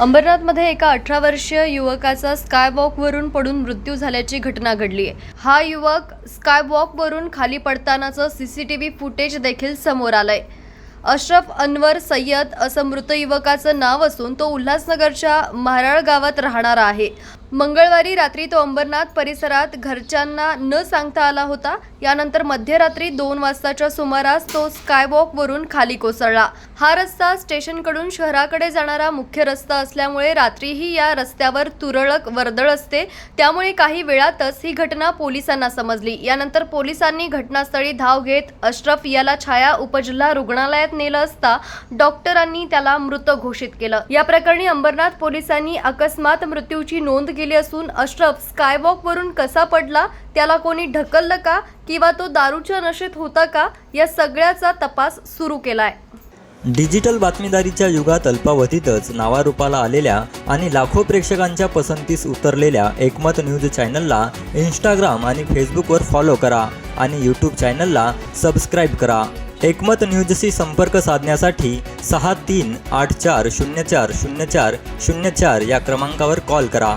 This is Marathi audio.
अंबरनाथमध्ये एका अठरा वर्षीय युवकाचा स्कायवॉकवरून पडून मृत्यू झाल्याची घटना घडली आहे हा युवक स्कायवॉकवरून खाली पडतानाचं सीसीटीव्ही फुटेज देखील समोर आलंय. अशरफ अनवर सय्यद असं मृत युवकाचं नाव असून तो उल्हासनगरच्या महाराळ गावात राहणारा आहे. मंगळवारी रात्री तो अंबरनाथ परिसरात घरच्यांना न सांगता आला होता. यानंतर मध्यरात्री दोन वाजताच्या सुमारास तो स्कायवॉकवरून खाली कोसळला. हा रस्ता स्टेशनकडून शहराकडे जाणारा मुख्य रस्ता असल्यामुळे रात्रीही या रस्त्यावर तुरळक वर्दळ असते. त्यामुळे काही वेळातच ही घटना पोलिसांना समजली. यानंतर पोलिसांनी घटनास्थळी धाव घेत अश्रफ याला छाया उपजिल्हा रुग्णालयात नेलं असता डॉक्टरांनी त्याला मृत घोषित केलं. या प्रकरणी अंबरनाथ पोलिसांनी अकस्मात मृत्यूची नोंद केली असून अशरफ स्कायवॉकवरून कसा पडला त्याला कोणी ढकललं का किंवा तो दारूच्या नशेत होता का या सगळ्याचा तपास सुरू केलाय. डिजिटल बातमीदारीच्या युगात अल्पावधीतच नावारूपाला आलेल्या आणि लाखो प्रेक्षकांच्या पसंतीस उतरलेल्या एकमत न्यूज चॅनलला इंस्टाग्राम आणि फेसबुकवर फॉलो करा आणि यूट्यूब चॅनलला सबस्क्राईब करा. एकमत न्यूजशी संपर्क साधण्यासाठी सहा तीन आठ चार शून्य चार शून्य चार शून्य चार या क्रमांकावर कॉल करा.